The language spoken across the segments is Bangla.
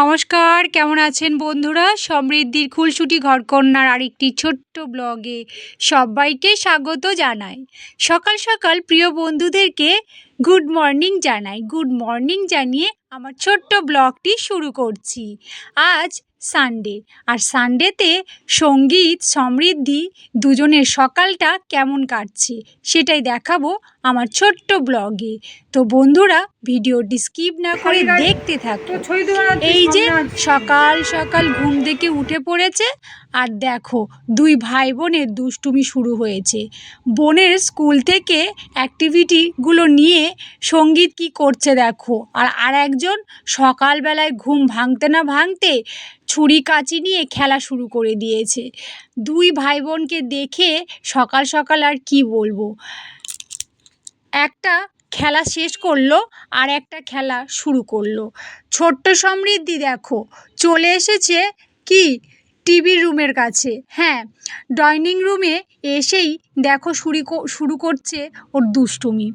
নমস্কার, কেমন আছেন বন্ধুরা? সমৃদ্ধির খুলসুটি ঘরকন্যার আরেকটি ছোট্ট ব্লগে সবাইকে স্বাগত জানাই। সকাল সকাল প্রিয় বন্ধুদেরকে গুড মর্নিং জানাই। গুড মর্নিং জানিয়ে আমার ছোট্ট ব্লগটি শুরু করছি। আজ সানডে আর সানডেতে সংগীত সমৃদ্ধি দুজনের সকালটা কেমন কাটছে সেটাই দেখাবো আমার ছোট্ট ব্লগে। তো বন্ধুরা ভিডিওটি স্কিপ না করে দেখতে থাকো। এই যে সকাল সকাল ঘুম থেকে উঠে পড়েছে আর দেখো দুই ভাই বোনের দুষ্টুমি শুরু হয়েছে। বোনের স্কুল থেকে অ্যাক্টিভিটিগুলো নিয়ে সংগীত কি করছে দেখো? আর আর একজন সকালবেলায় ঘুম ভাঙতে না ভাঙতে ছুরি কাঁচি নিয়ে খেলা শুরু করে দিয়েছে। দুই ভাই বোনকে দেখে সকাল সকাল আর কি বলব? একটা খেলা শেষ করল, আর একটা খেলা শুরু করল। ছোট্ট সমৃদ্ধি দেখো, চলে এসেছে কি? টিভির রুমের কাছে। হ্যাঁ ডাইনিং রুমে এসেই দেখো শুরু শুরু করছে ওর দুষ্টুমি।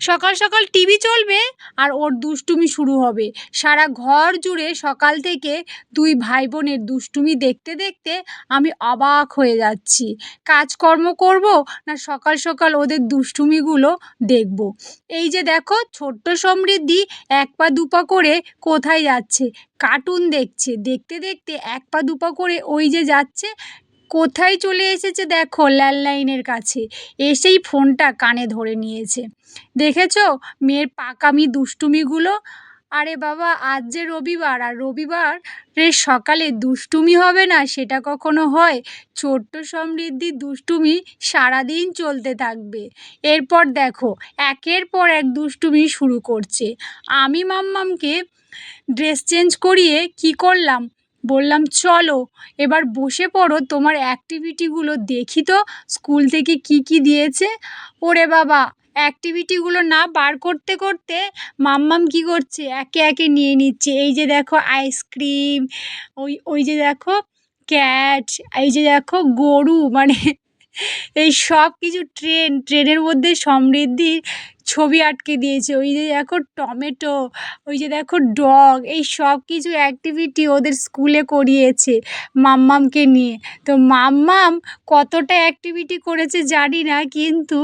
সকাল সকাল টিভি চলবে আর ওর দুষ্টুমি শুরু হবে। সারা ঘর জুড়ে সকাল থেকে দুই ভাই বোনের দুষ্টুমি দেখতে দেখতে আমি অবাক হয়ে যাচ্ছি। কাজকর্ম করব না সকাল সকাল ওদের দুষ্টুমিগুলো দেখব? এই যে দেখো, ছোট্ট সমৃদ্ধি এক পা দুপা করে কোথায় যাচ্ছে? কার্টুন দেখছে। দেখতে দেখতে এক পা দুপা করে ওই যে যাচ্ছে কোথায় চলে এসেছে দেখো ল্যান্ডলাইনের কাছে। এসেই ফোনটা কানে ধরে নিয়েছে। দেখেছ? মেয়ের পাকামি দুষ্টুমিগুলো? আরে বাবা, আজ যে রবিবার, আর রবিবার এর সকালে দুষ্টুমি হবে না সেটা কখনো হয়? ছোট্ট সমৃদ্ধি দুষ্টুমি সারাদিন চলতে থাকবে। এরপর দেখো, একের পর এক দুষ্টুমি শুরু করছে। আমি মাম্মামকে ড্রেস চেঞ্জ করিয়ে কি করলাম? বললাম, চলো, এবার বসে পড়ো, তোমার অ্যাক্টিভিটিগুলো দেখি তো স্কুল থেকে কি কি দিয়েছে। ওরে বাবা অ্যাক্টিভিটিগুলো না বার করতে করতে মাম্মাম কি করছে? একে একে নিয়ে নিচ্ছে। এই যে দেখো আইসক্রিম ওই ওই যে দেখো ক্যাট এই যে দেখো গরু মানে এই সব কিছু ট্রেন ট্রেনের মধ্যে সমৃদ্ধির ছবি আটকে দিয়েছে। ওই যে দেখো টমেটো, ওই যে দেখো ডগ, এই সব কিছু অ্যাক্টিভিটি ওদের স্কুলে করিয়েছে মাম্মামকে নিয়ে। তো মাম্মাম কতটা অ্যাক্টিভিটি করেছে জানি না, কিন্তু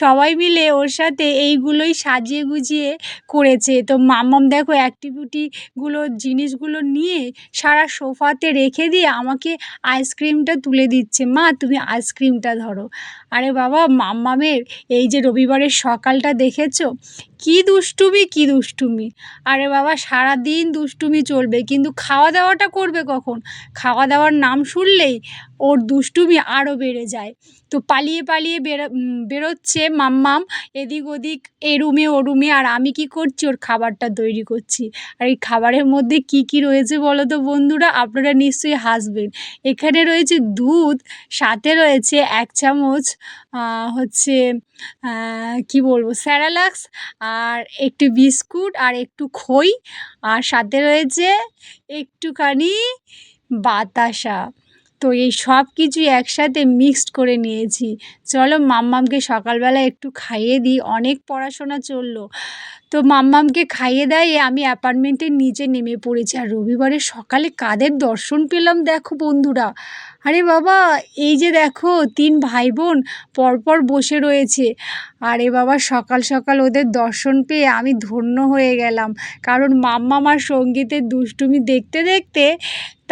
সবাই মিলে ওর সাথে এইগুলোই সাজিয়ে গুজিয়ে করেছে। তো মাম্মাম দেখো অ্যাক্টিভিটিগুলো জিনিসগুলো নিয়ে সারা সোফাতে রেখে দিয়ে আমাকে আইসক্রিমটা তুলে দিচ্ছে। মা, তুমি আইসক্রিমটা ধরো। আরে বাবা, মাম্মামের এই যে রবিবারের সকালটা দেখেছ? কি দুষ্টুমি কি দুষ্টুমি। আরে বাবা, সারাদিন দুষ্টুমি চলবে, কিন্তু খাওয়া দাওয়াটা করবে কখন? খাওয়া দাওয়ার নাম শুনলেই ওর দুষ্টুমি আরও বেড়ে যায়। তো পালিয়ে পালিয়ে বেরো বেরোচ্ছে মাম্মাম, এদিক ওদিক, এ রুমে, ও রুমে, আর আমি কি করছি? ওর খাবারটা তৈরি করছি। আর এই খাবারের মধ্যে কি কি রয়েছে বলো তো বন্ধুরা? আপনারা নিশ্চয়ই হাসবেন। এখানে রয়েছে দুধ, সাথে রয়েছে এক চামচ হচ্ছে কি বলব, স্যারালাক্স আর একটু বিস্কুট আর একটু খই আর সাথে রয়েছে একটুখানি বাতাসা। তো এই সব কিছুই একসাথে মিক্সড করে নিয়েছি। চলো মাম্মামকে সকালবেলা একটু খাইয়ে দিই। অনেক পড়াশোনা চলল। তো মাম্মামকে খাইয়ে দেয় আমি অ্যাপার্টমেন্টের নিচে নেমে পড়েছি। আর রবিবারে সকালে কাদের দর্শন পেলাম দেখো বন্ধুরা। আরে বাবা, এই যে দেখো, তিন ভাই বোন পরপর বসে রয়েছে। আরে বাবা, সকাল সকাল ওদের দর্শন পেয়ে আমি ধন্য হয়ে গেলাম। কারণ মাম্মাম আর সঙ্গীতের দুষ্টুমি দেখতে দেখতে,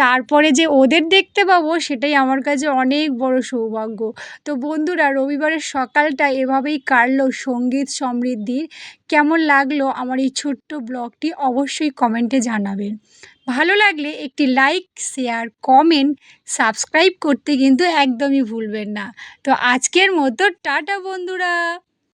তারপরে যে ওদের দেখতে পাবো, সেটাই আমার কাছে অনেক বড় সৌভাগ্য। তো বন্ধুরা, রবিবারের সকালটা এভাবেই কাটলো সংগীত সমৃদ্ধির। কেমন লাগল আমার এই ছোট্ট ব্লগটি অবশ্যই কমেন্টে জানাবেন। ভালো লাগলে একটি লাইক, শেয়ার, কমেন্ট, সাবস্ক্রাইব করতে কিন্তু একদমই ভুলবেন না। তো আজকের মতো, টাটা বন্ধুরা!